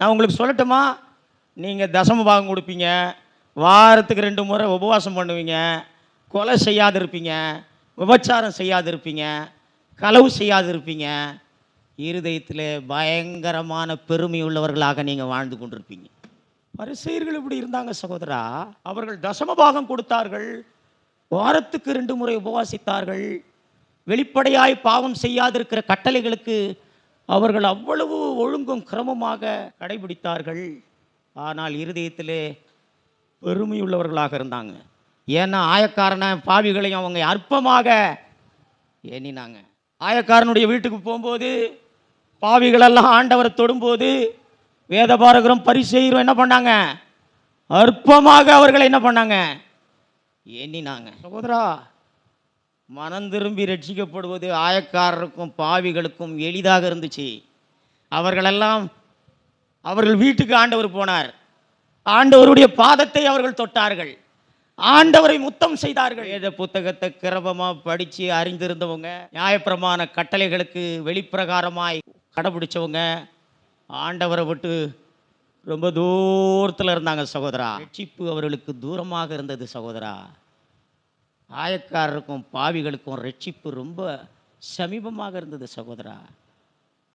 நான் உங்களுக்கு சொல்லட்டுமா? நீங்கள் தசம பாகம் கொடுப்பீங்க. வாரத்துக்கு ரெண்டு முறை உபவாசம் பண்ணுவீங்க. கொலை செய்யாது இருப்பீங்க விபச்சாரம் செய்யாது இருப்பீங்க களவு செய்யாது இருப்பீங்க இருதயத்தில் பயங்கரமான பெருமை உள்ளவர்களாக நீங்கள் வாழ்ந்து கொண்டிருப்பீங்க. பரிசெயர்கள் இப்படி இருந்தாங்க சகோதரா. அவர்கள் தசம பாகம் கொடுத்தார்கள். வாரத்துக்கு ரெண்டு முறை உபவாசித்தார்கள். வெளிப்படையாய் பாவம் செய்யாதிருக்கிற கட்டளைகளுக்கு அவர்கள் அவ்வளவு ஒழுங்கும் கிரமமாக கடைபிடித்தார்கள். ஆனால் இருதயத்திலே பெருமையுள்ளவர்களாக இருந்தாங்க. ஏன்னா ஆயக்காரன பாவிகளையும் அவங்க அற்பமாக எண்ணினாங்க. ஆயக்காரனுடைய வீட்டுக்கு போகும்போது பாவிகளெல்லாம் ஆண்டவரை தொடும்போது வேதபாரகரும் பரிசெய்கிறோம் என்ன பண்ணாங்க? அற்பமாக அவர்களை என்ன பண்ணாங்க? எண்ணினாங்க. சகோதரா மனம் திரும்பி ரட்சிக்கப்படுவது ஆயக்காரருக்கும் பாவிகளுக்கும் எளிதாக இருந்துச்சு. அவர்களெல்லாம் அவர்கள் வீட்டுக்கு ஆண்டவர் போனார். ஆண்டவருடைய பாதத்தை அவர்கள் தொட்டார்கள். ஆண்டவரை முத்தம் செய்தார்கள். வேத புத்தகத்தை கிரபமா படிச்சு அறிந்திருந்தவங்க நியாயப்பிரமாண கட்டளைகளுக்கு வெளிப்பிரகாரமாய் கடைபிடிச்சவங்க ஆண்டவரை விட்டு ரொம்ப தூரத்தில் இருந்தாங்க சகோதரா. ரட்சிப்பு அவர்களுக்கு தூரமாக இருந்தது சகோதரா. ஆயக்காரருக்கும் பாவிகளுக்கும் ரட்சிப்பு ரொம்ப சமீபமாக இருந்தது சகோதரா.